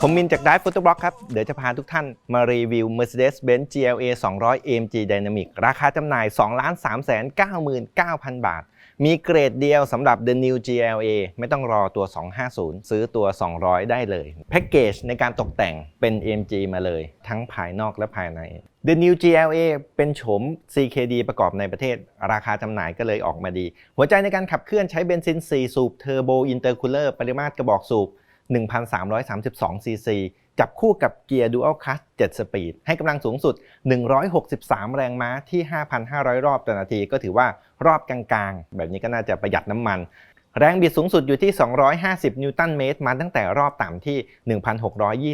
ผมมินจาก Dive Photo Blog ครับ เดี๋ยวจะพาทุกท่านมารีวิว Mercedes-Benz GLA 200 AMG Dynamic ราคาจำหน่าย 2 3 9 9 0 0 บาท มีเกรดเดียวสำหรับ The New GLA ไม่ต้องรอตัว 250 ซื้อตัว 200 ได้เลย แพ็กเกจในการตกแต่งเป็น AMG มาเลย ทั้งภายนอกและภายใน The New GLA เป็นโฉม CKD ประกอบในประเทศ ราคาจำหน่ายก็เลยออกมาดี หัวใจในการขับเคลื่อนใช้เบนซิน 4 สูบเทอร์โบอินเตอร์คูลเลอร์ปริมาตรกระบอกสูบ 1,332 ซีซีจับคู่กับเกียร์ Dual Clutch 7สปีดให้กำลังสูงสุด 163 แรงม้าที่ 5,500 รอบต่อนาทีก็ถือว่ารอบกลางๆ แบบนี้ก็น่าจะประหยัดน้ำมัน แรงบิดสูงสุดอยู่ที่ 250 นิวตันเมตร มาตั้งแต่รอบต่ำที่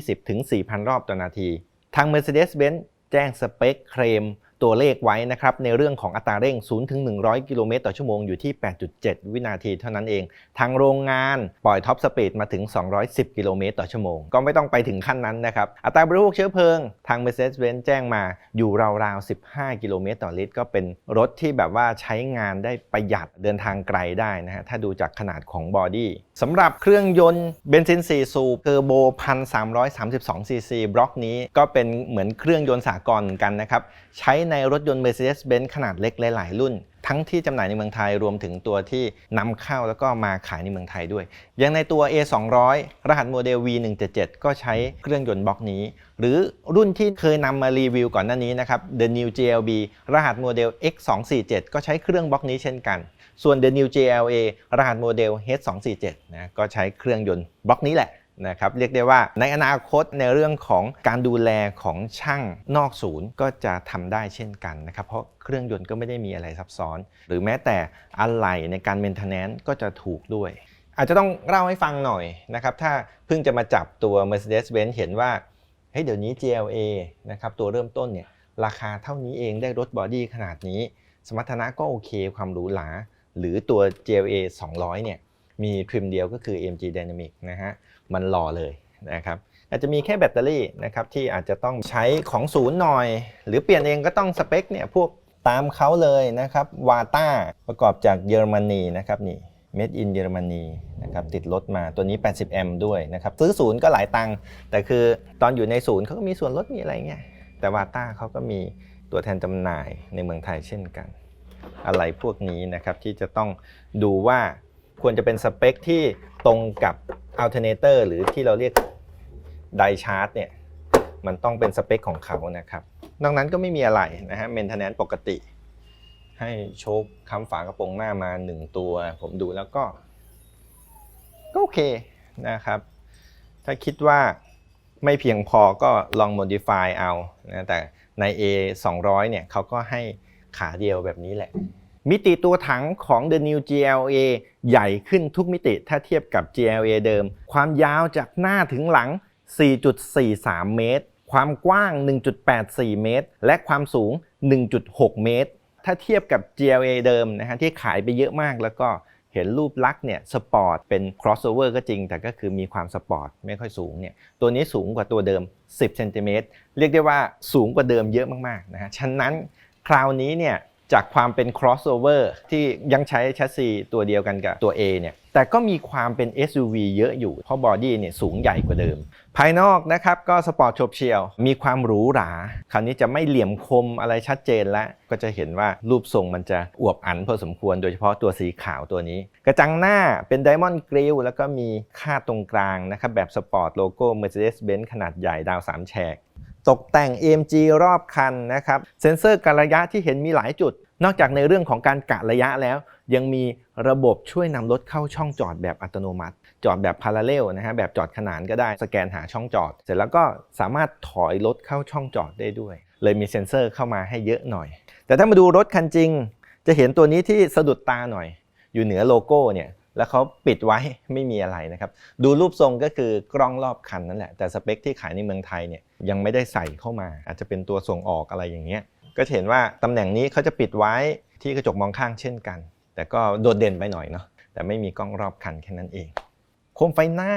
1,620 ถึง 4,000 รอบต่อนาที ทาง Mercedes-Benz แจ้งสเปคเคลม ตัวเลขไว้นะครับในเรื่องของอัตราเร่ง 0 ถึง 100 กิโลเมตรต่อชั่วโมงอยู่ที่ 8.7 วินาทีเท่านั้นเอง ทางโรงงานปล่อยท็อปสปีดมาถึง 210 กิโลเมตรต่อชั่วโมง ก็ไม่ต้องไปถึงขั้นนั้นนะครับ อัตราบริโภคเชื้อเพลิง ทาง Mercedes-Benz แจ้งมาอยู่ราวๆ 15 กิโลเมตรต่อลิตร ก็เป็นรถที่แบบว่าใช้งานได้ประหยัดเดินทางไกลได้นะฮะถ้าดูจากขนาดของบอดี้สำหรับเครื่องยนต์เบนซิน4สูบเทอร์โบ1,332ซีซีบล็อกนี้ก็เป็นเหมือนเครื่องยนต์สากลเหมือนกันนะครับใช้ในในรถยนต์ Mercedes-Benz ขนาดเล็กหลายๆรุ่น ทั้งที่จำหน่ายในเมืองไทยรวมถึงตัวที่นำเข้าแล้วก็มาขายในเมืองไทยด้วย อย่างในตัว A200 รหัสโมเดล V177 ก็ใช้เครื่องยนต์บล็อกนี้ หรือรุ่นที่เคยนำมารีวิวก่อนหน้านี้นะครับ The New GLB รหัสโมเดล X247 ก็ใช้เครื่องบล็อกนี้เช่นกัน ส่วน The New JLA รหัสโมเดล H247 นะก็ใช้เครื่องยนต์บล็อกนี้แหละ นะครับเรียกได้ว่าในอนาคตในเรื่องของการดูแลของช่างนอกศูนย์ก็จะทำได้เช่นกันนะครับเพราะเครื่องยนต์ก็ไม่ได้มีอะไรซับซ้อน หรือแม้แต่อะไหล่ในการเมนเทนแนนซ์ก็จะถูกด้วย อาจจะต้องเล่าให้ฟังหน่อยนะครับถ้าเพิ่งจะมาจับตัว Mercedes-Benz เห็นว่าเฮ้ยเดี๋ยวนี้ GLA นะครับตัวเริ่มต้นเนี่ยราคาเท่านี้เองได้รถบอดี้ขนาดนี้ สมรรถนะก็โอเคความหรูหราหรือตัว GLA 200 เนี่ยมีทริมเดียวก็คือ AMG Dynamic นะฮะมันหล่อเลยนะครับอาจจะมีแค่แบตเตอรี่นะครับที่อาจจะต้องใช้ของศูนย์หน่อย หรือเปลี่ยนเองก็ต้องสเปคเนี่ยพวกตามเขาเลยนะครับวาต้าประกอบจากเยอรมนีนะครับนี่ Made in เยอรมนีนะครับติดรถมาตัวนี้ 80 แอมป์ด้วยนะครับซื้อศูนย์ก็หลายตังค์แต่คือตอนอยู่ในศูนย์เขาก็มีส่วนลดมีอะไรเงี้ยแต่วาต้าเขาก็มีตัวแทนจำหน่ายในเมืองไทยเช่นกัน อะไรพวกนี้นะครับที่จะต้องดูว่าควรจะเป็นสเปคที่ตรงกับ อัลเทอร์เนเตอร์หรือที่เราเรียกไดชาร์ตเนี่ยมันต้องเป็นสเปคของเขานะครับนอกนั้นก็ไม่มีอะไรนะฮะเมนเทนแนนปกติ ให้โชคคำฝากระโปรงหน้ามา 1 ตัว ผมดูแล้วก็ ก็โอเคนะครับ ถ้าคิดว่าไม่เพียงพอก็ลอง modify เอานะแต่ใน A 200เนี่ยเขาก็ให้ขาเดียวแบบนี้แหละ มิติตัวถังของ The New GLA ใหญ่ขึ้นทุกมิติถ้าเทียบกับ GLA เดิม ความยาวจากหน้าถึงหลัง 4.43 เมตร ความกว้าง 1.84 เมตร และความสูง 1.6 เมตร ถ้าเทียบกับ GLA เดิมนะฮะที่ขายไปเยอะมากแล้วก็เห็นรูปลักษณ์เนี่ยสปอร์ตเป็น crossover ก็จริง แต่ก็คือมีความสปอร์ตไม่ค่อยสูงเนี่ยตัวนี้สูงกว่าตัวเดิม 10เซนติเมตรเรียกได้ว่าสูงกว่าเดิมเยอะมากๆนะฮะฉะนั้นคราวนี้เนี่ย จากความเป็น crossover ที่ยังใช้แชสซีตัวเดียวกันกับตัว A เนี่ยแต่ก็มีความเป็น SUV เยอะอยู่ เพราะบอดี้เนี่ยสูงใหญ่กว่าเดิม ภายนอกนะครับก็สปอร์ตโฉบเฉี่ยว มีความหรูหรา คราวนี้จะไม่เหลี่ยมคมอะไรชัดเจนแล้ว ก็จะเห็นว่ารูปทรงมันจะอวบอันพอสมควร โดยเฉพาะตัวสีขาวตัวนี้ กระจังหน้าเป็น Diamond Grille แล้วก็มีค่าตรงกลางนะครับแบบสปอร์ตโลโก้ Mercedes-Benz ขนาดใหญ่ดาว 3 แฉก ตกแต่ง AMG รอบคันนะครับ เซ็นเซอร์การระยะที่เห็นมีหลายจุด นอกจากในเรื่องของการกะระยะแล้ว ยังมีระบบช่วยนำรถเข้าช่องจอดแบบอัตโนมัติ จอดแบบพาราเรลนะฮะแบบจอดขนานก็ได้สแกนหาช่องจอด เสร็จแล้วก็สามารถถอยรถเข้าช่องจอดได้ด้วย เลยมีเซ็นเซอร์เข้ามาให้เยอะหน่อย แต่ถ้ามาดูรถคันจริง จะเห็นตัวนี้ที่สะดุดตาหน่อย อยู่เหนือโลโก้เนี่ย แล้วเขาปิดไว้ไม่มีอะไรนะครับ ดูรูปทรงก็คือกล้องรอบคันนั่นแหละ แต่สเปคที่ขายในเมืองไทยเนี่ยยังไม่ได้ใส่เข้ามา อาจจะเป็นตัวส่งออกอะไรอย่างเงี้ย ก็เห็นว่าตำแหน่งนี้เขาจะปิดไว้ที่กระจกมองข้างเช่นกัน แต่ก็โดดเด่นไปหน่อยเนาะ แต่ไม่มีกล้องรอบคันแค่นั้นเอง โคมไฟหน้า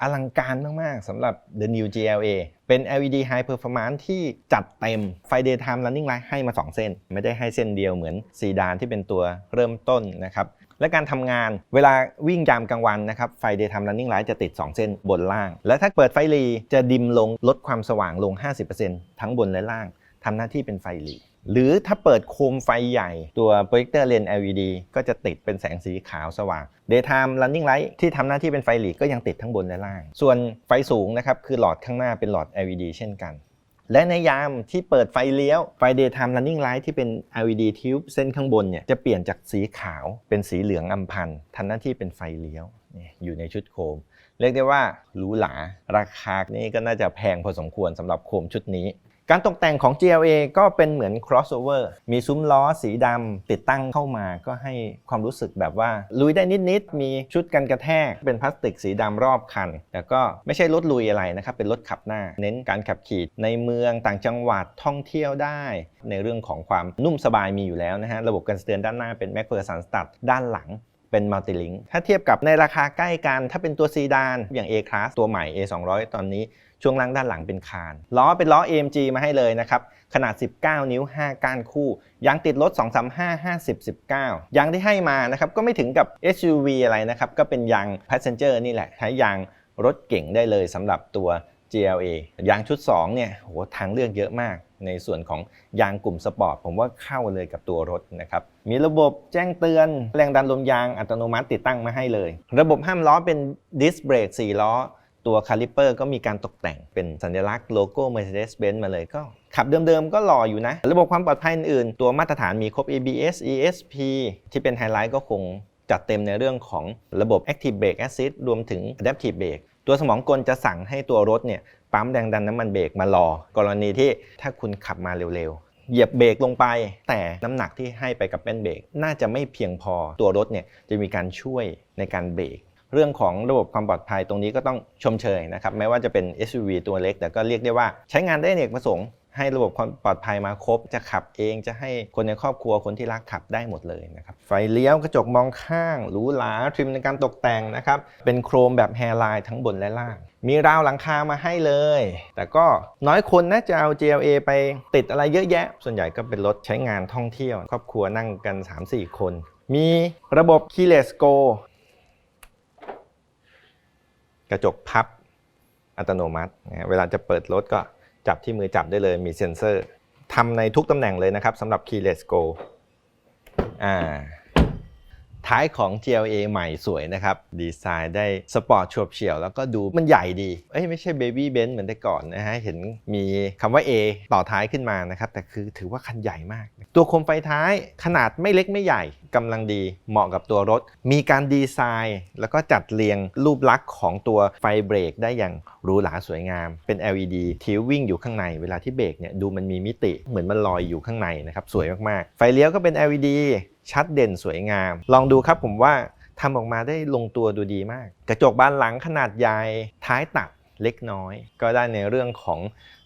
อลังการมาก ๆสำหรับ The New GLA เป็น LED High Performance ที่จัดเต็มไฟ Daytime Running Light ให้มา 2 เส้น ไม่ได้ให้เส้นเดียวเหมือนซีดานที่เป็นตัวเริ่มต้นนะครับ และการทำงานเวลาวิ่งยามกลางวันนะครับไฟ daytime running light จะติด 2 เส้นบนล่าง และถ้าเปิดไฟหลีจะดิมลงลดความสว่างลง 50%ทั้งบนและล่างทำหน้าที่เป็นไฟหลีหรือถ้าเปิดโคมไฟใหญ่ตัวโปรเจคเตอร์เลน LED ก็จะติดเป็นแสงสีขาวสว่าง Daytime Running Light ที่ทำหน้าที่เป็นไฟหลีก็ยังติดทั้งบนและล่าง ส่วนไฟสูงนะครับคือหลอดข้างหน้าเป็นหลอด LED เช่นกัน และในยามที่เปิดไฟเลี้ยว ไฟ daytime running light ที่เป็น LED tube เส้นข้างบนเนี่ยจะเปลี่ยนจากสีขาวเป็นสีเหลืองอำพันทำหน้าที่เป็นไฟเลี้ยวอยู่ในชุดโคม เรียกได้ว่าหรูหราราคานี่ก็น่าจะแพงพอสมควรสำหรับโคมชุดนี้ การตกแต่งของ GLA ก็เป็นเหมือน crossover มีซุ้มล้อสีดำติดตั้งเข้ามาก็ให้ความรู้สึกแบบว่า ลุยได้นิด ๆ มีชุดกันกระแทก เป็นพลาสติกสีดำรอบคัน แต่ก็ไม่ใช่รถลุยอะไรนะครับ เป็นรถขับหน้า เน้นการขับขี่ในเมืองต่างจังหวัดท่องเที่ยวได้ ในเรื่องของความนุ่มสบายมีอยู่แล้วนะฮะ ระบบการสะเตือนด้านหน้าเป็น m a c p h e r s o n Stud ด้านหลังเป็นมัลติลิงถ้าเทียบกับในราคาใกล้กัน ถ้าเป็นตัวซีดานอย่าง A Class ตัวใหม่ A 200 ตอนนี้ ช่วงล่างด้านหลังเป็นคาน ล้อเป็นล้อ AMG มาให้เลยนะครับ ขนาด 19 นิ้ว 5 ก้านคู่ ยางติดรถ 235 50 19 ยางที่ให้มานะครับก็ไม่ถึงกับ SUV อะไรนะครับ ก็เป็นยาง Passenger นี่แหละ ใช้ยางรถเก่งได้เลยสำหรับตัว GLA ยางชุด 2 เนี่ยโหทางเลือกเยอะมาก ในส่วนของยางกลุ่มสปอร์ตผมว่าเข้าเลยกับตัวรถนะครับ มีระบบแจ้งเตือน แรงดันลมยางอัตโนมัติติดตั้งมาให้เลย ระบบห้ามล้อเป็นดิสเบรก4ล้อ ตัวคาลิเปอร์ก็มีการตกแต่งเป็นสัญลักษณ์โลโก้ Mercedes-Benz มาเลยก็ ขับเดิมๆก็หล่ออยู่นะ ระบบความปลอดภัยอื่นๆ ตัวมาตรฐานมีครบ ABS ESP ที่เป็นไฮไลท์ก็คงจัดเต็มในเรื่องของระบบ Active Brake Assist รวมถึง Adaptive Brake ตัวสมองกลจะสั่งให้ตัวรถเนี่ยปั๊มแรงดันน้ำมันเบรกมารอกรณีที่ถ้าคุณขับมาเร็วๆเหยียบเบรกลงไป แต่น้ำหนักที่ให้ไปกับแป้นเบรกน่าจะไม่เพียงพอตัวรถเนี่ยจะมีการช่วยในการเบรก เรื่องของระบบความปลอดภัยตรงนี้ก็ต้องชมเชยนะครับแม้ว่าจะเป็น SUV ตัวเล็ก แต่ก็เรียกได้ว่าใช้งานได้เนกประสงค์ให้ระบบความปลอดภัยมาครบ จะขับเองจะให้คนในครอบครัวคนที่รักขับได้หมดเลยนะครับ ไฟเลี้ยวกระจกมองข้างหรูหราทริมในการตกแต่งนะครับ เป็นโครมแบบแฮร์ไลน์ทั้งบนและล่าง มีราวหลังคามาให้เลย แต่ก็น้อยคนนะจะเอา GLA ไปติดอะไรเยอะแยะ ส่วนใหญ่ก็เป็นรถใช้งานท่องเที่ยว ครอบครัวนั่งกัน 3-4 คนมีระบบ Keyless Go กระจกพับอัตโนมัตินะเวลาจะเปิดรถก็จับที่มือจับได้เลยมีเซ็นเซอร์ทำในทุกตำแหน่งเลยนะครับสำหรับ Keyless Go อ่า ท้ายของ GLA ใหม่สวยนะครับ ดีไซน์ได้สปอร์ตชวบเฉี่ยวแล้วก็ดูมันใหญ่ดี เอ้ยไม่ใช่ Baby Benz เหมือนแต่ก่อนนะฮะ เห็นมีคำว่า A ต่อท้ายขึ้นมานะครับ แต่คือถือว่าคันใหญ่มาก ตัวโคมไฟท้ายขนาดไม่เล็กไม่ใหญ่กำลังดี เหมาะกับตัวรถ มีการดีไซน์ แล้วก็จัดเรียงรูปลักษณ์ของตัวไฟเบรกได้อย่างหรูหราสวยงาม เป็น LED ทิววิ่งอยู่ข้างใน เวลาที่เบรกเนี่ยดูมันมีมิติเหมือนมันลอยอยู่ข้างในนะครับสวยมากๆ ไฟเลี้ยวก็เป็น LED ชัดเด่นสวยงาม ลองดูครับผมว่าทำออกมาได้ลงตัวดูดีมาก กระจกบานหลังขนาดใหญ่ท้ายตัดเล็กน้อย ก็ได้ในเรื่องของ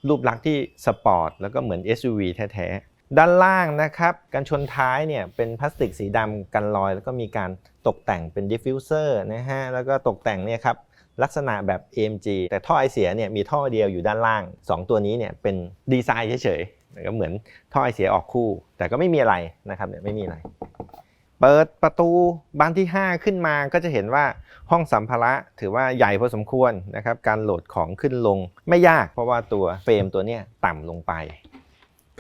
รูปลักษณ์ที่สปอร์ตแล้วก็เหมือน SUV แท้ๆ ด้านล่างนะครับกันชนท้ายเนี่ยเป็นพลาสติกสีดำกันรอย แล้วก็มีการตกแต่งเป็นดิฟฟิวเซอร์นะฮะแล้วก็ตกแต่งเนี่ยครับลักษณะแบบ AMG แต่ท่อไอเสียเนี่ยมีท่อเดียวอยู่ด้านล่าง 2 ตัวนี้เนี่ยเป็นดีไซน์เฉย ก็เหมือนท่อไอเสียออกคู่ แต่ก็ไม่มีอะไรนะครับเนี่ยไม่มีอะไร เปิดประตูบานที่ 5 ขึ้นมาก็จะเห็นว่าห้องสัมภาระถือว่าใหญ่พอสมควรนะครับ การโหลดของขึ้นลงไม่ยากเพราะว่าตัวเฟรมตัวเนี้ยต่ำลงไป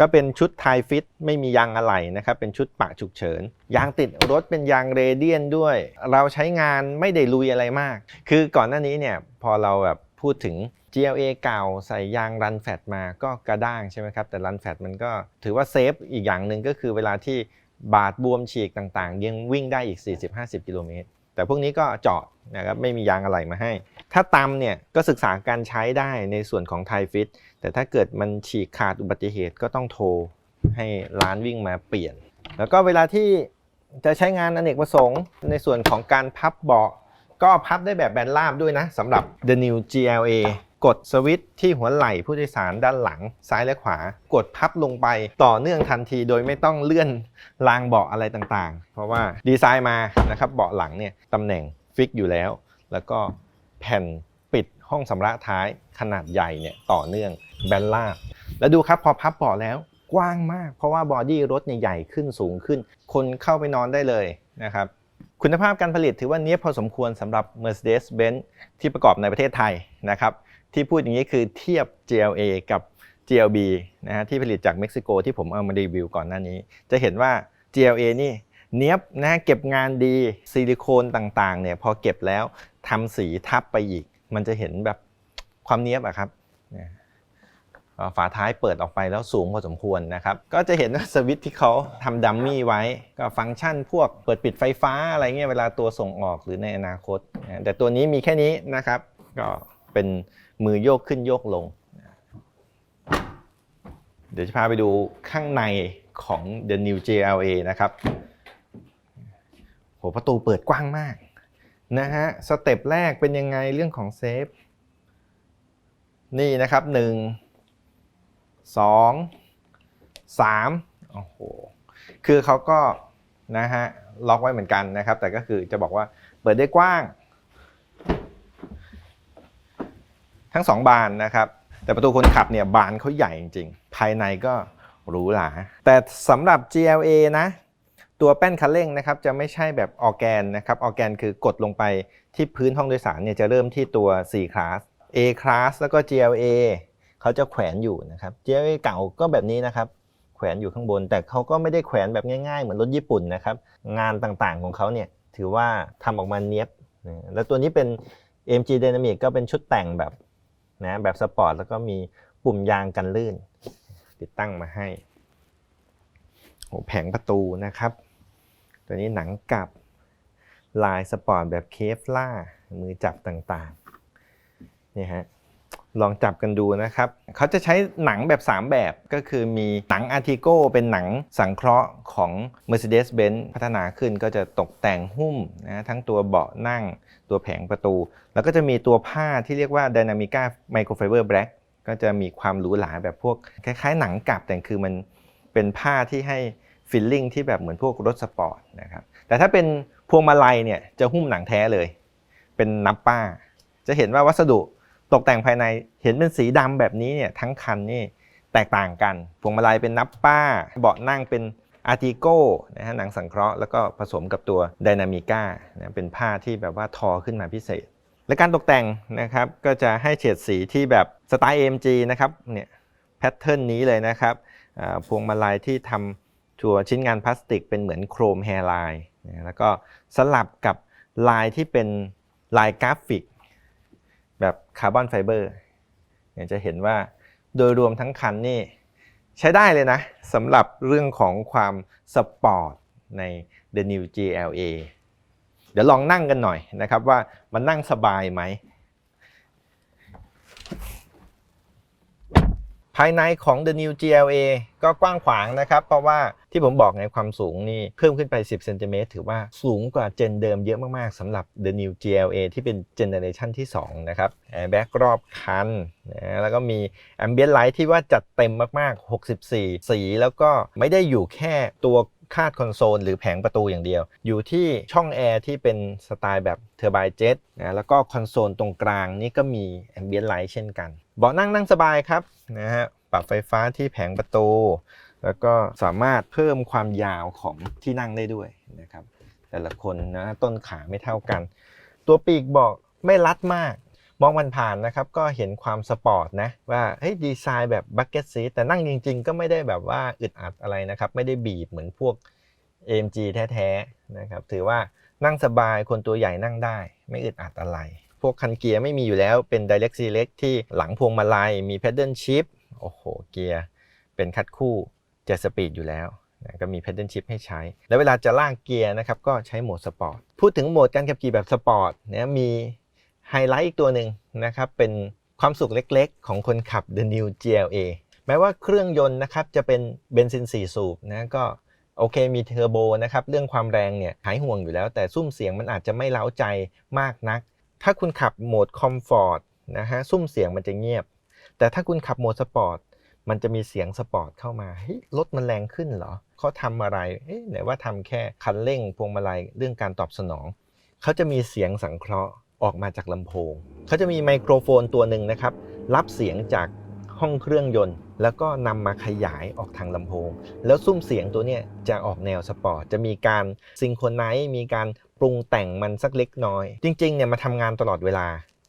ก็เป็นชุดไทฟิตไม่มียางอะไหล่นะครับ เป็นชุดปะฉุกเฉิน ยางติดรถเป็นยางเรเดียนด้วย เราใช้งานไม่ได้ลุยอะไรมาก คือก่อนหน้านี้เนี่ยพอเราแบบพูดถึง GLA เก่าใส่ยางรันแฟตมาก็กระด้างใช่ไหมครับ แต่รันแฟตมันก็ถือว่าเซฟอีกอย่างหนึ่งก็คือเวลาที่บาดบวมฉีกต่างๆ ยังวิ่งได้อีก 40-50 กิโลเมตร แต่พวกนี้ก็เจาะนะครับไม่มียางอะไหล่มาให้ ถ้าตำเนี่ยก็ศึกษาการใช้ได้ในส่วนของไทฟิตแต่ถ้าเกิดมันฉีกขาดอุบัติเหตุก็ต้องโทรให้ร้านวิ่งมาเปลี่ยน แล้วก็เวลาที่จะใช้งานอเนกประสงค์ในส่วนของการพับเบาะก็พับได้แบบแบนราบด้วยนะสำหรับ The New GLA กดสวิตช์ที่หัวไหล่ผู้โดยสารด้านหลังซ้ายและขวา กดพับลงไปต่อเนื่องทันที โดยไม่ต้องเลื่อนรางเบาะอะไรต่างๆ เพราะว่าดีไซน์มานะครับเบาะหลังเนี่ยตำแหน่งฟิกอยู่แล้ว แล้วก็แผ่นปิดห้องสำระท้ายขนาดใหญ่เนี่ยต่อเนื่องแบนราแล้วดูครับพอพับเบาะแล้วกว้างมาก เพราะว่าบอดี้รถใหญ่ขึ้นสูงขึ้น คนเข้าไปนอนได้เลยนะครับคุณภาพการผลิตถือว่าเนี้ยพอสมควรสำหรับ Mercedes-Benz ที่ประกอบในประเทศไทยนะครับ ที่พูดอย่างนี้คือเทียบ GLA กับ GLB นะฮะที่ผลิตจากเม็กซิโกที่ผมเอามารีวิวก่อนหน้านี้ จะเห็นว่า GLA นี่เนี้ยบนะฮะเก็บงานดีซิลิโคนต่างๆเนี่ยพอเก็บแล้วทำสีทับไปอีก มันจะเห็นแบบความเนี้ยบอะครับฝาท้ายเปิดออกไปแล้วสูงพอสมควรนะครับ ก็จะเห็นว่าสวิตช์ที่เขาทำดัมมี่ไว้ ก็ฟังก์ชันพวกเปิดปิดไฟฟ้าอะไรเงี้ยเวลาตัวส่งออกหรือในอนาคต แต่ตัวนี้มีแค่นี้นะครับ ก็เป็น มือโยกขึ้นโยกลง เดี๋ยวจะพาไปดูข้างในของ The New JLA นะครับโหประตูเปิดกว้างมากนะฮะสเต็ปแรกเป็นยังไงเรื่องของเซฟ นี่นะครับหนึ่งสองสามโอ้โหคือเขาก็นะฮะล็อกไว้เหมือนกันนะครับ แต่ก็คือจะบอกว่าเปิดได้กว้าง ทั้งสองบานนะครับ แต่ประตูคนขับเนี่ยบานเขาใหญ่จริงๆ ภายในก็หรูหราแต่สำหรับ GLA นะ ตัวแป้นคันเร่งนะครับจะไม่ใช่แบบออร์แกนนะครับออร์แกนคือกดลงไปที่พื้นห้องโดยสารเนี่ยจะเริ่มที่ตัว C class A class แล้วก็ GLA เขาจะแขวนอยู่นะครับ GLA เก่าก็แบบนี้นะครับแขวนอยู่ข้างบน แต่เขาก็ไม่ได้แขวนแบบง่ายๆ เหมือนรถญี่ปุ่นนะครับงานต่างๆของเขาเนี่ยถือว่าทำออกมาเนี้ยบแล้วตัวนี้เป็น mg Dynamic ก็เป็นชุดแต่งแบบ นะแบบสปอร์ตแล้วก็มีปุ่มยางกันลื่น ติดตั้งมาให้โอ้แผงประตูนะครับ ตัวนี้หนังกลับลายสปอร์ตแบบเคฟล่ามือจับต่างๆนี่ฮะ ลองจับกันดูนะครับ เขาจะใช้หนังแบบ 3 แบบก็คือมีหนังอาร์ติโกเป็นหนังสังเคราะห์ของ Mercedes-Benz พัฒนาขึ้นก็จะตกแต่งหุ้มนะทั้งตัวเบาะนั่งตัวแผงประตู แล้วก็จะมีตัวผ้าที่เรียกว่า Dynamica Microfiber Black ก็จะมีความหรูหราแบบพวกคล้ายๆ หนังกลับแต่คือมันเป็นผ้าที่ให้ฟิลลิ่งที่แบบเหมือนพวกรถสปอร์ตนะครับแต่ถ้าเป็นพวงมาลัยเนี่ยจะหุ้มหนังแท้เลย เป็นนับป้า จะเห็นว่าวัสดุ ตกแต่งภายในเห็นเป็นสีดำแบบนี้เนี่ยทั้งคันนี่แตกต่างกันพวงมาลัยเป็นนับป้า เบาะนั่งเป็นอาร์ติโก้นะฮะหนังสังเคราะห์แล้วก็ผสมกับตัวไดนามิก้านะเป็นผ้าที่แบบว่าทอขึ้นมาพิเศษ และการตกแต่งนะครับก็จะให้เฉดสีที่แบบสไตล์ AMG นะครับเนี่ยแพทเทิร์นนี้เลยนะครับพวงมาลัยที่ทำตัวชิ้นงานพลาสติกเป็นเหมือนโครมแฮร์ไลน์แล้วก็สลับกับลายที่เป็นลายกราฟิก แบบคาร์บอนไฟเบอร์เนี่ยจะเห็นว่าโดยรวมทั้งคันนี่ใช้ได้เลยนะสำหรับเรื่องของความสปอร์ตใน The New GLA เดี๋ยวลองนั่งกันหน่อยนะครับว่ามันนั่งสบายไหม ภายในของ The New GLA ก็กว้างขวางนะครับ เพราะว่า ที่ผมบอกในความสูงนี่เพิ่มขึ้นไป 10เซนติเมตรถือว่าสูงกว่าเจนเดิมเยอะมากๆสำหรับ The New GLA ที่เป็นเจเนอเรชันที่ 2 นะครับแอร์แบ็กรอบคันนะแล้วก็มี Ambient Light ที่ว่าจัดเต็มมากๆ 64 สีแล้วก็ไม่ได้อยู่แค่ตัวคาดคอนโซลหรือแผงประตูอย่างเดียว อยู่ที่ช่องแอร์ที่เป็นสไตล์แบบเทอร์ไบเจ็ตนะแล้วก็คอนโซลตรงกลางนี่ก็มี Ambient Light เช่นกันเบาะนั่งนั่งสบายครับนะฮะปรับไฟฟ้าที่แผงประตู แล้วก็สามารถเพิ่มความยาวของที่นั่งได้ด้วยนะครับ แต่ละคนนะต้นขาไม่เท่ากัน ตัวปีกบอกไม่รัดมาก มองมันผ่านนะครับ ก็เห็นความสปอร์ตนะว่าเฮ้ยดีไซน์แบบบักเก็ตซีแต่นั่งจริง ๆ ก็ไม่ได้แบบว่าอึดอัดอะไรนะครับ ไม่ได้บีบเหมือนพวก AMG แท้ๆนะครับถือว่านั่งสบายคนตัวใหญ่นั่งได้ ไม่อึดอัดอะไร พวกคันเกียร์ไม่มีอยู่แล้วเป็น Direct Select ที่หลังพวงมาลัยมี Pedal Shift โอ้โหเกียร์เป็นคัดคู่ จะสปีดอยู่แล้วนะก็มี Pedal Shift ให้ใช้ แล้วเวลาจะลากเกียร์นะครับก็ใช้โหมดสปอร์ตพูดถึงโหมดการขับขี่แบบสปอร์ตเนี่ยมีไฮไลท์อีกตัวหนึ่งนะครับเป็นความสุขเล็กๆ ของคนขับ The New GLA แม้ว่าเครื่องยนต์นะครับจะเป็นเบนซิน 4 สูบนะก็โอเคมีเทอร์โบนะครับเรื่องความแรงเนี่ยหายห่วงอยู่แล้ว แต่ซุ้มเสียงมันอาจจะไม่เล้าใจมากนัก ถ้าคุณขับโหมดคอมฟอร์ตนะฮะซุ้มเสียงมันจะเงียบ แต่ถ้าคุณขับโหมดสปอร์ต มันจะมีเสียงสปอร์ตเข้ามาเฮ้ยรถมันแรงขึ้นเหรอเขาทำอะไรเอ๊ะไหนว่าทำแค่คันเร่งพวงมาลัยเรื่องการตอบสนองเขาจะมีเสียงสังเคราะห์ออกมาจากลำโพงเขาจะมีไมโครโฟนตัวหนึ่งนะครับ รับเสียงจากห้องเครื่องยนต์ แล้วก็นำมาขยายออกทางลำโพง แล้วซุ้มเสียงตัวเนี้ยจะออกแนวสปอร์ตจะมีการซิงโครไนซ์มีการปรุงแต่งมันสักเล็กน้อย จริงๆเนี่ยมาทำงานตลอดเวลา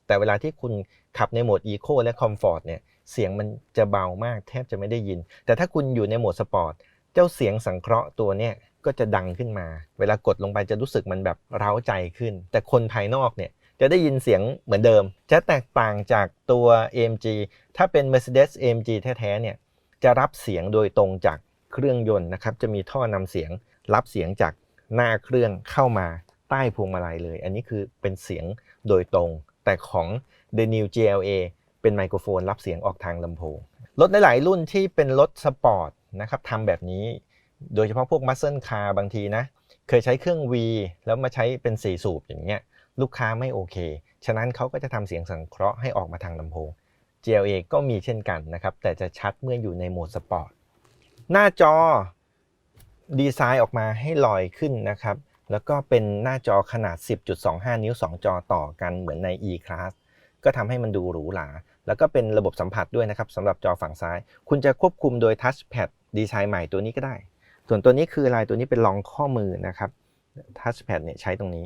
แต่เวลาที่คุณขับในโหมด Eco และ Comfort เนี่ย เสียงมันจะเบามากแทบจะไม่ได้ยิน แต่ถ้าคุณอยู่ในโหมดสปอร์ตเจ้าเสียงสังเคราะห์ตัวเนี่ยก็จะดังขึ้นมา เวลากดลงไปจะรู้สึกมันแบบเร้าใจขึ้น แต่คนภายนอกเนี่ยจะได้ยินเสียงเหมือนเดิม จะแตกต่างจากตัว AMG ถ้าเป็น Mercedes AMG แท้ๆเนี่ยจะรับเสียงโดยตรงจากเครื่องยนต์นะครับ จะมีท่อนำเสียงรับเสียงจากหน้าเครื่องเข้ามาใต้พวงมาลัยเลย อันนี้คือเป็นเสียงโดยตรง แต่ของ The New GLA เป็นไมโครโฟนรับเสียงออกทางลำโพง รถหลายๆรุ่นที่เป็นรถสปอร์ตนะครับทำแบบนี้ โดยเฉพาะพวกมัสเซิลคาร์บางทีนะ เคยใช้เครื่อง V แล้วมาใช้เป็น4สูบอย่างเงี้ย ลูกค้าไม่โอเค ฉะนั้นเขาก็จะทำเสียงสังเคราะห์ให้ออกมาทางลำโพง GLA ก็มีเช่นกันนะครับ แต่จะชัดเมื่ออยู่ในโหมดสปอร์ต หน้าจอดีไซน์ออกมาให้ลอยขึ้นนะครับ แล้วก็เป็นหน้าจอขนาด 10.25 นิ้ว 2 จอต่อกันเหมือนใน E-Class ก็ทำให้มันดูหรูหรา แล้วก็เป็นระบบสัมผัสด้วยนะครับสำหรับจอฝั่งซ้าย คุณจะควบคุมโดยทัชแพดดีไซน์ใหม่ตัวนี้ก็ได้ ส่วนตัวนี้คืออะไรตัวนี้เป็นรองข้อมือนะครับทัชแพดเนี่ยใช้ตรงนี้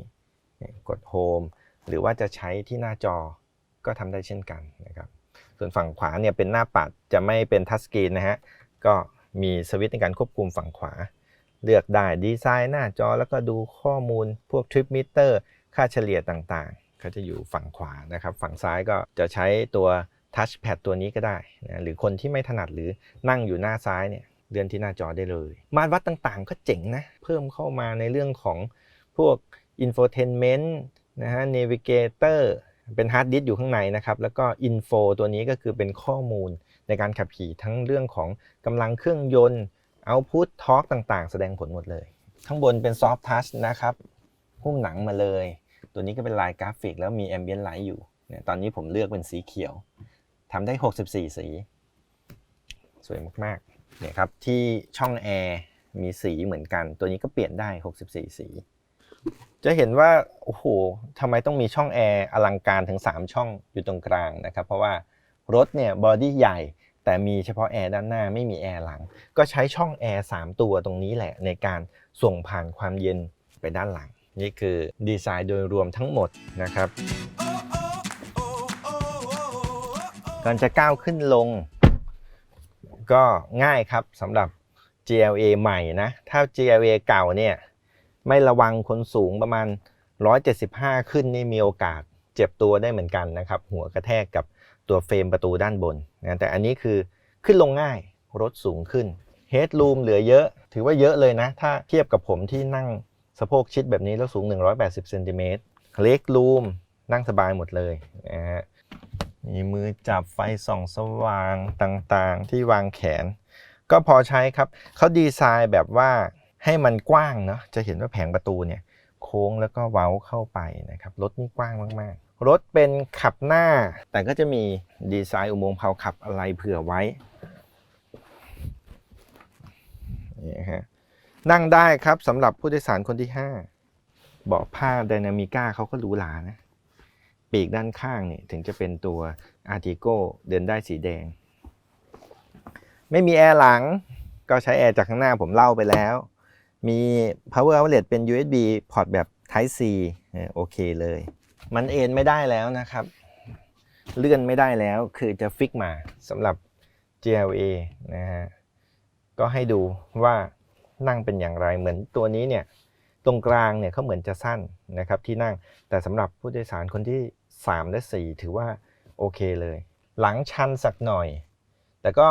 กดโฮมหรือว่าจะใช้ที่หน้าจอก็ทำได้เช่นกันนะครับส่วนฝั่งขวาเนี่ยเป็นหน้าปัดจะไม่เป็นทัชสกรีนนะฮะก็มีสวิตช์ในการควบคุมฝั่งขวา เลือกได้ดีไซน์หน้าจอแล้วก็ดูข้อมูลพวกทริปมิเตอร์ค่าเฉลี่ยต่างๆ ก็จะอยู่ฝั่งขวานะครับ ฝั่งซ้ายก็จะใช้ตัวทัชแพดตัวนี้ก็ได้นะหรือคนที่ไม่ถนัดหรือนั่งอยู่หน้าซ้ายเนี่ยเลื่อนที่หน้าจอได้เลย มาตรวัดต่างๆ ก็เจ๋งนะ เพิ่มเข้ามาในเรื่องของพวก infotainment นะฮะ navigator เป็นฮาร์ดดิสก์อยู่ข้างในนะครับ แล้วก็ info ตัวนี้ก็คือเป็นข้อมูลในการขับขี่ทั้งเรื่องของกำลังเครื่องยนต์ output torque ต่างๆ แสดงผลหมดเลย ข้างบนเป็น soft touch นะครับหุ้มหนังมาเลย ตัวนี้ก็เป็นลายกราฟิกแล้วมี ambient light อยู่เนี่ยตอนนี้ผมเลือกเป็นสีเขียวทำได้ 64 สี สวยมากๆเนี่ยครับที่ช่องแอร์มีสีเหมือนกัน ตัวนี้ก็เปลี่ยนได้ 64 สี จะเห็นว่าโอ้โหทำไมต้องมีช่องแอร์อลังการถึง 3 ช่องอยู่ตรงกลางนะครับ เพราะว่ารถเนี่ยบอดี้ใหญ่แต่มีเฉพาะแอร์ด้านหน้าไม่มีแอร์หลัง ก็ใช้ช่องแอร์3ตัวตรงนี้แหละในการส่งผ่านความเย็นไปด้านหลัง นี่คือดีไซน์โดยรวมทั้งหมดนะครับก่อนจะก้าวขึ้นลง ก็ง่ายครับสำหรับ GLA ใหม่นะ ถ้า GLA เก่าเนี่ยไม่ระวังคนสูงประมาณ 175 ขึ้นนี่มีโอกาสเจ็บตัวได้เหมือนกันนะครับ หัวกระแทกกับตัวเฟรมประตูด้านบนนะแต่อันนี้คือขึ้นลงง่ายรถสูงขึ้น Headroom เหลือเยอะ ถือว่าเยอะเลยนะ ถ้าเทียบกับผมที่นั่ง สะโพกชิดแบบนี้แล้วสูง 180เซนติเมตรเล็กรูมนั่งสบายหมดเลยนะฮะมีมือจับไฟส่องสว่างต่างๆ ที่วางแขน ก็พอใช้ครับเขาดีไซน์แบบว่าให้มันกว้างเนาะจะเห็นว่าแผงประตูเนี่ยโค้งแล้วก็เว้าเข้าไปนะครับรถนี่กว้างมากๆ รถเป็นขับหน้า แต่ก็จะมีดีไซน์อุโมงค์เผาขับอะไรเผื่อไว้นี่ฮะ นั่งได้ครับสำหรับผู้โดยสารคนที่5เบาะผ้าไดนามิก้าเขาก็หรูหรานะ ปีกด้านข้างเนี่ยถึงจะเป็นตัว Artigo เดินได้สีแดง ไม่มีแอร์หลังก็ใช้แอร์จากข้างหน้าผมเล่าไปแล้ว มี power outlet เป็น USB พอร์ตแบบ Type C เออโอเคเลย มันเอนไม่ได้แล้วนะครับ เลื่อนไม่ได้แล้วคือจะฟิกมาสำหรับ GLA นะฮะ ก็ให้ดูว่า นั่งเป็นอย่างไรเหมือนตัวนี้เนี่ยตรงกลางเนี่ยเขาเหมือนจะสั้นนะครับที่นั่งแต่สำหรับผู้โดยสารคนที่ 3 และ 4 ถือว่าโอเคเลย หลังชันสักหน่อย แต่ก็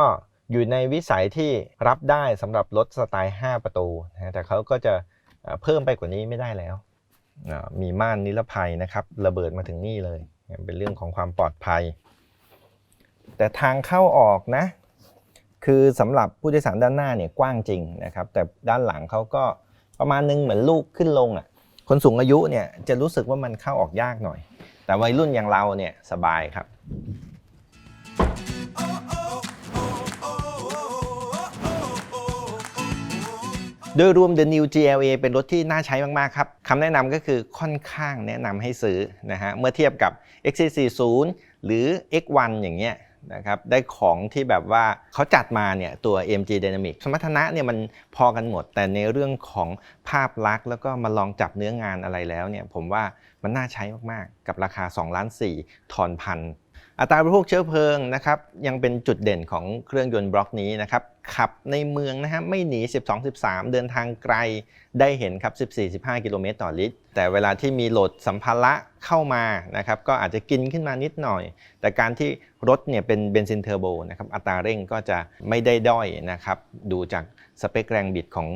อยู่ในวิสัยที่รับได้สำหรับรถสไตล์ 5 ประตูนะแต่เขาก็จะเพิ่มไปกว่านี้ไม่ได้แล้ว มีม่านนิรภัยนะครับ ระเบิดมาถึงนี่เลย เป็นเรื่องของความปลอดภัย แต่ทางเข้าออกนะ คือสำหรับผู้โดยสารด้านหน้าเนี่ยกว้างจริงนะครับแต่ด้านหลังเขาก็ประมาณนึงเหมือนลูกขึ้นลงอะคนสูงอายุเนี่ยจะรู้สึกว่ามันเข้าออกยากหน่อย แต่วัยรุ่นอย่างเราเนี่ยสบายครับโดยรวม The New GLA เป็นรถที่น่าใช้มาก ๆ ครับคำแนะนำก็คือค่อนข้างแนะนำให้ซื้อนะฮะเมื่อเทียบกับ XC40 หรือ X1 อย่างเงี้ย นะครับได้ของที่แบบว่าเขาจัดมาเนี่ยตัว AMG Dynamic สมรรถนะเนี่ยมันพอกันหมด แต่ในเรื่องของภาพลักษณ์แล้วก็มาลองจับเนื้องานอะไรแล้วเนี่ยผมว่ามันน่าใช้มากๆ กับราคา 2 ล้าน4ถอนพัน อัตราบริโภคเชื้อเพลิงนะครับยังเป็นจุดเด่นของเครื่องยนต์บล็อกนี้นะครับขับในเมืองนะฮะไม่หนี 12-13 เดินทางไกลได้เห็นครับ 14-15 กิโลเมตรต่อลิตร แต่เวลาที่มีโหลดสัมภาระเข้ามานะครับก็อาจจะกินขึ้นมานิดหน่อย แต่การที่รถเนี่ยเป็นเบนซินเทอร์โบนะครับอัตราเร่งก็จะไม่ได้ด้อยนะครับดูจากสเปคแรงบิดของ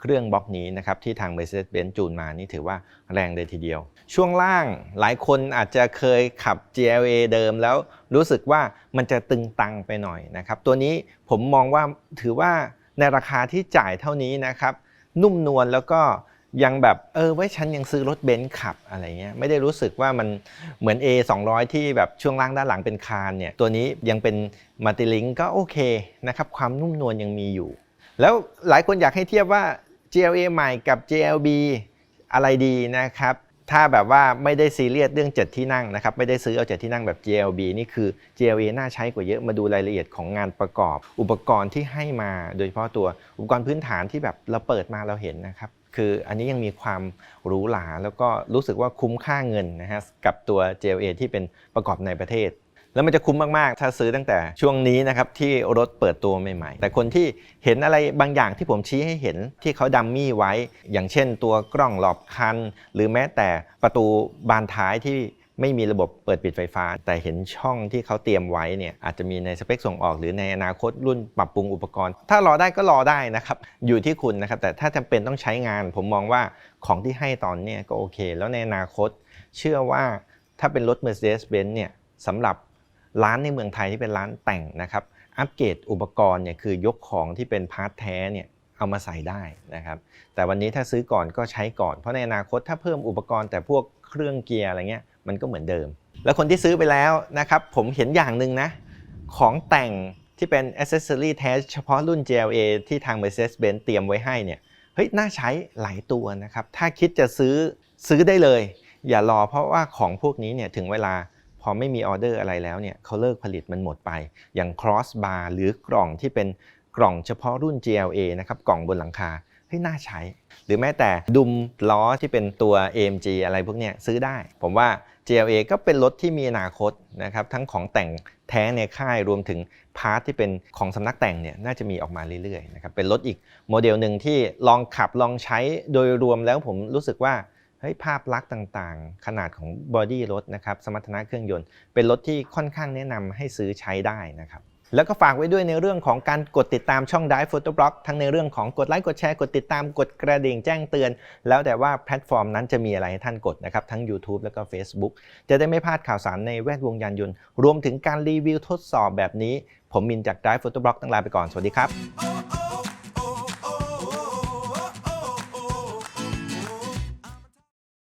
เครื่องบล็อกนี้นะครับที่ทาง Mercedes-Benz จูนมานี่ถือว่าแรงเลยทีเดียว ช่วงล่างหลายคนอาจจะเคยขับ GLA เดิมแล้วรู้สึกว่ามันจะตึงตังไปหน่อยนะครับ ตัวนี้ผมมองว่าถือว่าในราคาที่จ่ายเท่านี้นะครับ นุ่มนวลแล้วก็ยังแบบเออไว้ฉันยังซื้อรถเบนซ์ขับอะไรเงี้ยไม่ได้รู้สึกว่ามันเหมือน A 200 ที่แบบช่วงล่างด้านหลังเป็นคานเนี่ยตัวนี้ยังเป็นมัลติลิงก็โอเคนะครับความนุ่มนวลยังมีอยู่ แล้วหลายคนอยากให้เทียบว่า GLA ใหม่กับ GLB อะไรดีนะครับ ถ้าแบบว่าไม่ได้ซีเรียสเรื่อง 7 ที่นั่งนะครับ ไม่ได้ซื้อเอา 7 ที่นั่งแบบ GLB นี่คือ GLA น่าใช้กว่าเยอะมาดูรายละเอียดของงานประกอบ อุปกรณ์ที่ให้มาโดยเฉพาะตัวอุปกรณ์พื้นฐานที่แบบเราเปิดมาเราเห็นนะครับคืออันนี้ยังมีความหรูหราแล้วก็รู้สึกว่าคุ้มค่าเงินนะฮะกับตัว GLA ที่เป็นประกอบในประเทศ แล้วมันจะคุ้มมากๆ ถ้าซื้อตั้งแต่ช่วงนี้นะครับที่รถเปิดตัวใหม่ๆ แต่คนที่เห็นอะไรบางอย่างที่ผมชี้ให้เห็นที่เขาดัมมี่ไว้ อย่างเช่นตัวกล้องหลอบคัน หรือแม้แต่ประตูบานท้ายที่ไม่มีระบบเปิดปิดไฟฟ้า แต่เห็นช่องที่เขาเตรียมไว้เนี่ยอาจจะมีในสเปคส่งออก หรือในอนาคตรุ่นปรับปรุงอุปกรณ์ ถ้ารอได้ก็รอได้นะครับ อยู่ที่คุณนะครับ แต่ถ้าจำเป็นต้องใช้งาน ผมมองว่าของที่ให้ตอนนี้ก็โอเค แล้วในอนาคต เชื่อว่าถ้าเป็นรถ Mercedes-Benz เนี่ยสำหรับ ร้านในเมืองไทยที่เป็นร้านแต่งนะครับ อัปเกรดอุปกรณ์เนี่ยคือยกของที่เป็นพาร์ทแท้เนี่ยเอามาใส่ได้นะครับ แต่วันนี้ถ้าซื้อก่อนก็ใช้ก่อน เพราะในอนาคตถ้าเพิ่มอุปกรณ์แต่พวกเครื่องเกียร์อะไรเงี้ยมันก็เหมือนเดิม แล้วคนที่ซื้อไปแล้วนะครับผมเห็นอย่างหนึ่งนะ ของแต่งที่เป็นอ c c e s s o r y แท้เฉพาะรุ่น GLA ที่ทาง Mercedes-Benz เตรียมไว้ให้เนี่ยเฮ้ยน่าใช้หลายตัวนะครับ ถ้าคิดจะซื้อซื้อได้เลย อย่ารอเพราะว่าของพวกนี้เนี่ยถึงเวลา พอไม่มีออเดอร์อะไรแล้วเนี่ยเขาเลิกผลิตมันหมดไป อย่าง cross bar หรือกล่องที่เป็นกล่องเฉพาะรุ่น GLA นะครับกล่องบนหลังคาเฮ้ยน่าใช้ หรือแม้แต่ดุมล้อที่เป็นตัว AMG อะไรพวกเนี้ยซื้อได้ ผมว่า GLA ก็เป็นรถที่มีอนาคตนะครับทั้งของแต่งแท้ในค่ายรวมถึงพาร์ทที่เป็นของสำนักแต่งเนี่ยน่าจะมีออกมาเรื่อยๆนะครับเป็นรถอีกโมเดลหนึ่งที่ลองขับลองใช้โดยรวมแล้วผมรู้สึกว่า เฮ้ยภาพลักษณ์ต่างๆ ขนาดของบอดี้รถนะครับสมรรถนะเครื่องยนต์ เป็นรถที่ค่อนข้างแนะนำให้ซื้อใช้ได้นะครับแล้วก็ฝากไว้ด้วยในเรื่องของการกดติดตามช่อง d i v e Photo Blog ทั้งในเรื่องของกดไลค์กดแชร์กดติดตามกดกระดิ่งแจ้งเตือน แล้วแต่ว่าแพลตฟอร์มนั้นจะมีอะไรให้ท่านกดนะครับ ทั้ง YouTube แล้วก็ Facebook จะได้ไม่พลาดข่าวสารในแวดวงยานยนต์ รวมถึงการรีวิวทดสอบแบบนี้ ผมมินจาก d i v e Photo Blog ตั้งลาไปก่อน สวัสดีครับ